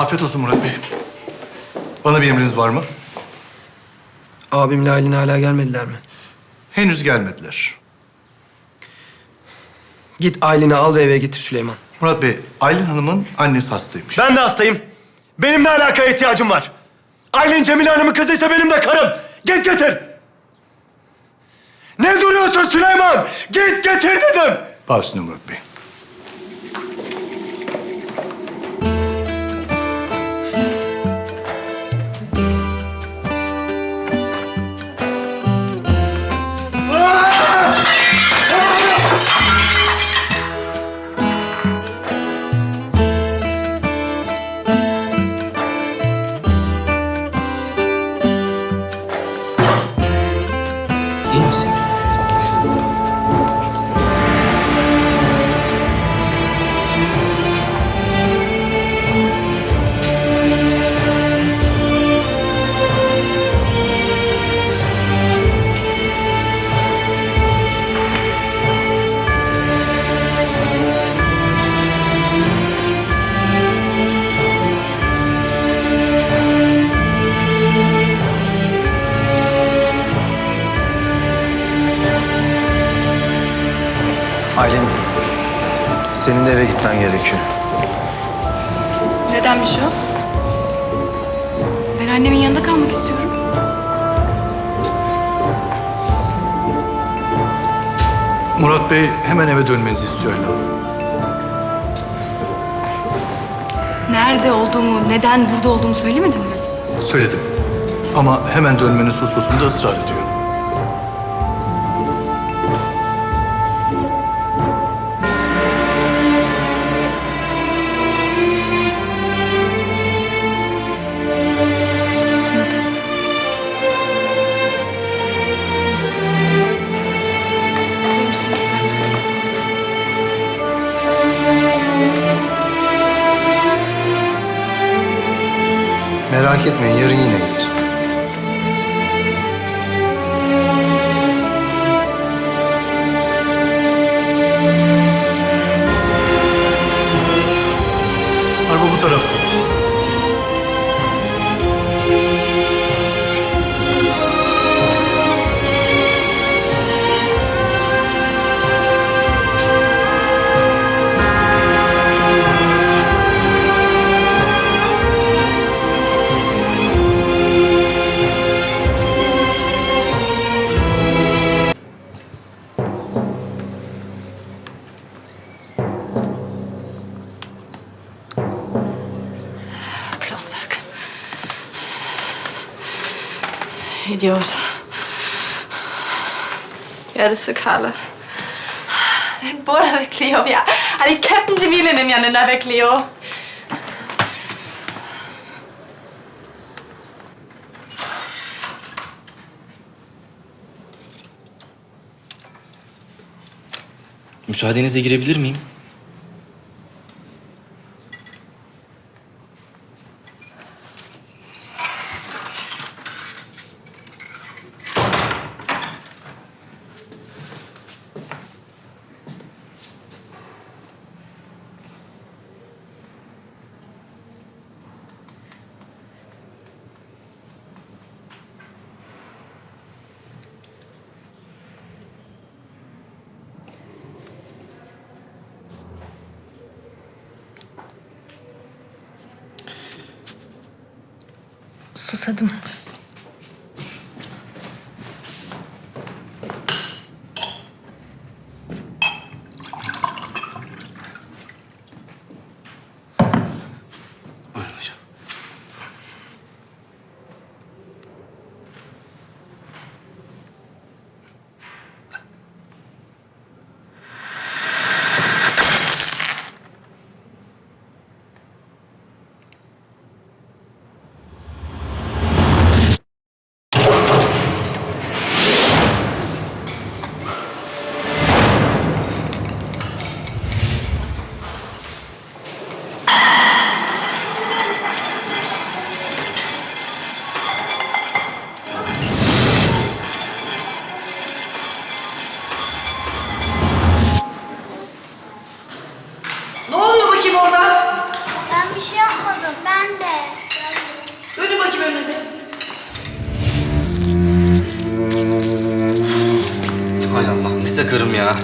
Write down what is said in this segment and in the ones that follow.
Afiyet olsun Murat Bey. Bana bir emriniz var mı? Abimle Aylin hala gelmediler mi? Henüz gelmediler. Git Aylin'i al ve eve getir Süleyman. Murat Bey, Aylin Hanım'ın annesi hastaymış. Ben de hastayım. Benim ne alakaya ihtiyacım var? Aylin Cemile Hanım'ın kızıysa benim de karım. Git getir. Ne duruyorsun Süleyman? Git getir dedim. Üstüne Murat Bey. Senin de eve gitmen gerekiyor. Nedenmiş o? Ben annemin yanında kalmak istiyorum. Murat Bey hemen eve dönmenizi istiyor Hanım. Nerede olduğumu, neden burada olduğumu söylemedin mi? Söyledim. Ama hemen dönmeniz hususunda ısrar ediyor. Merak etmeyin, yarın yine gelir. Idiot. Yarısı kalır. Burada bekliyor ya. Hani Captain Cemile'nin yanında bekliyor. Müsaadenizle girebilir miyim? Susadım. De karım ya.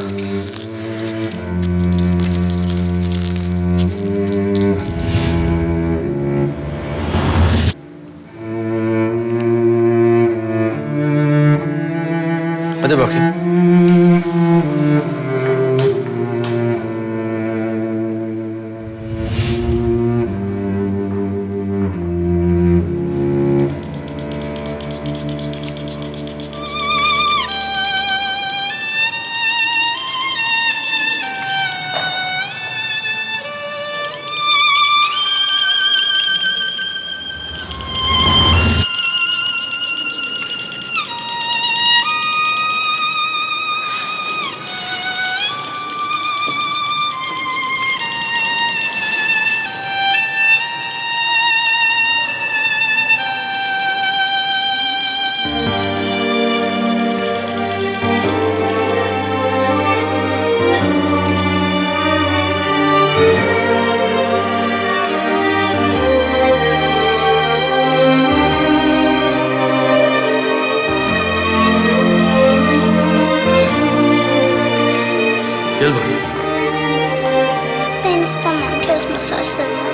Hadi bakayım.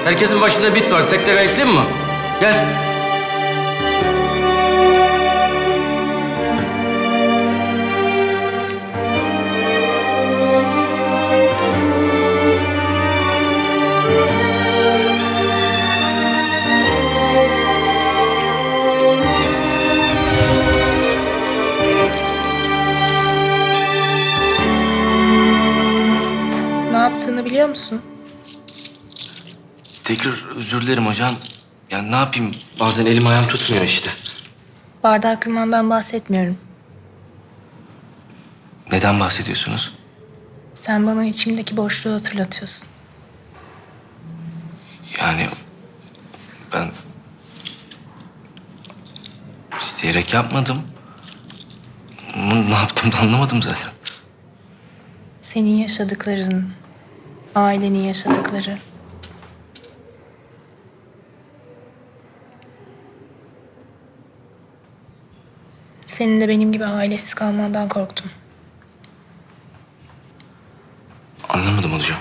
Herkesin başında bit var. Tek tek ayıklayayım mı? Gel. Tekrar özür dilerim hocam. Ya ne yapayım? Bazen elim ayağım tutmuyor işte. Bardağı kırmandan bahsetmiyorum. Neden bahsediyorsunuz? Sen bana içimdeki boşluğu hatırlatıyorsun. Yani ben isteyerek yapmadım. Ama Ne yaptım da anlamadım zaten. Senin yaşadıkların, ailenin yaşadıkları. Senin de benim gibi ailesiz kalmandan korktum. Anlamadım hocam.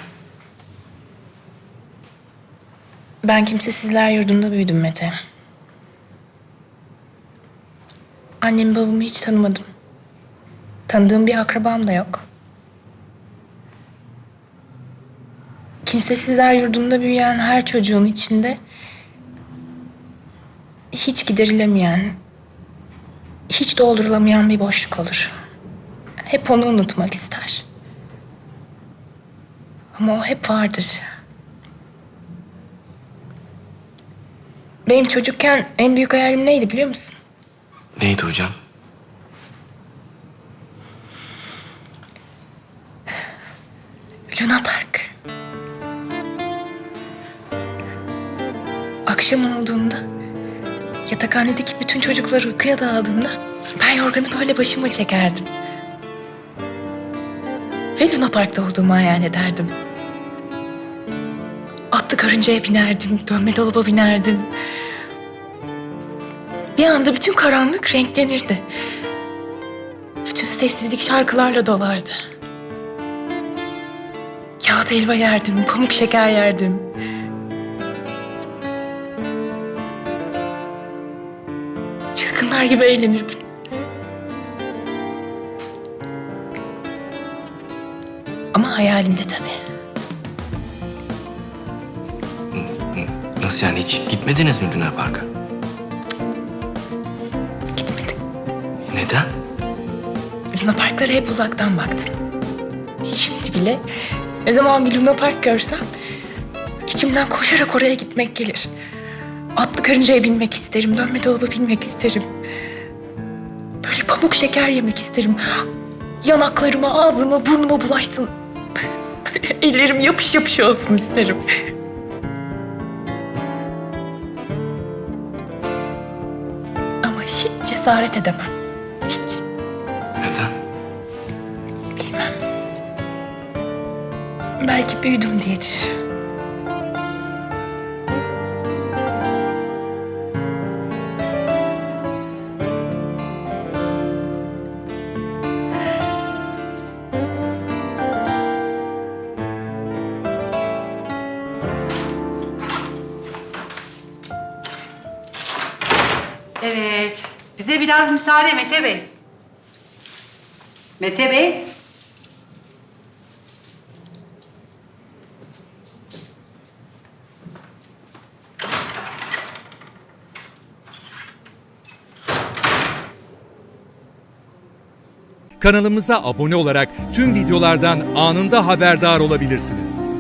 Ben kimsesizler yurdunda büyüdüm Mete. Annemi babamı hiç tanımadım. Tanıdığım bir akrabam da yok. Kimsesizler yurdunda büyüyen her çocuğun içinde hiç giderilemeyen, hiç doldurulamayan bir boşluk olur. Hep onu unutmak ister. Ama o hep vardır. Benim çocukken en büyük hayalim neydi biliyor musun? Neydi hocam? Luna Park. Akşam olduğunda yatakhanedeki bütün çocuklar uykuya daldığında ben yorganı böyle başıma çekerdim. Ve Luna Park'ta olduğumu hayal ederdim. Atlı karıncaya binerdim, dönme dolaba binerdim. Bir anda bütün karanlık renklenirdi. Bütün sessizlik şarkılarla dolardı. Kağıt helva yerdim, pamuk şeker yerdim. Çılgınlar gibi eğlenirdim. Ama hayalimde tabii. Nasıl yani hiç gitmediniz mi Luna Park'a? Gitmedim. Neden? Luna Parklara hep uzaktan baktım. Şimdi bile ne zaman bir Luna Park görsem içimden koşarak oraya gitmek gelir. Atlı karıncaya binmek isterim, dönme dolaba binmek isterim. Böyle pamuk şeker yemek isterim. Yanaklarıma, ağzıma, burnuma bulaşsın. Böyle ellerim yapış yapış olsun isterim. Ama hiç cesaret edemem. Hiç. Neden? Bilmem. Belki büyüdüm diyedir. Biraz müsaade Mete Bey. Mete Bey. Kanalımıza abone olarak tüm videolardan anında haberdar olabilirsiniz.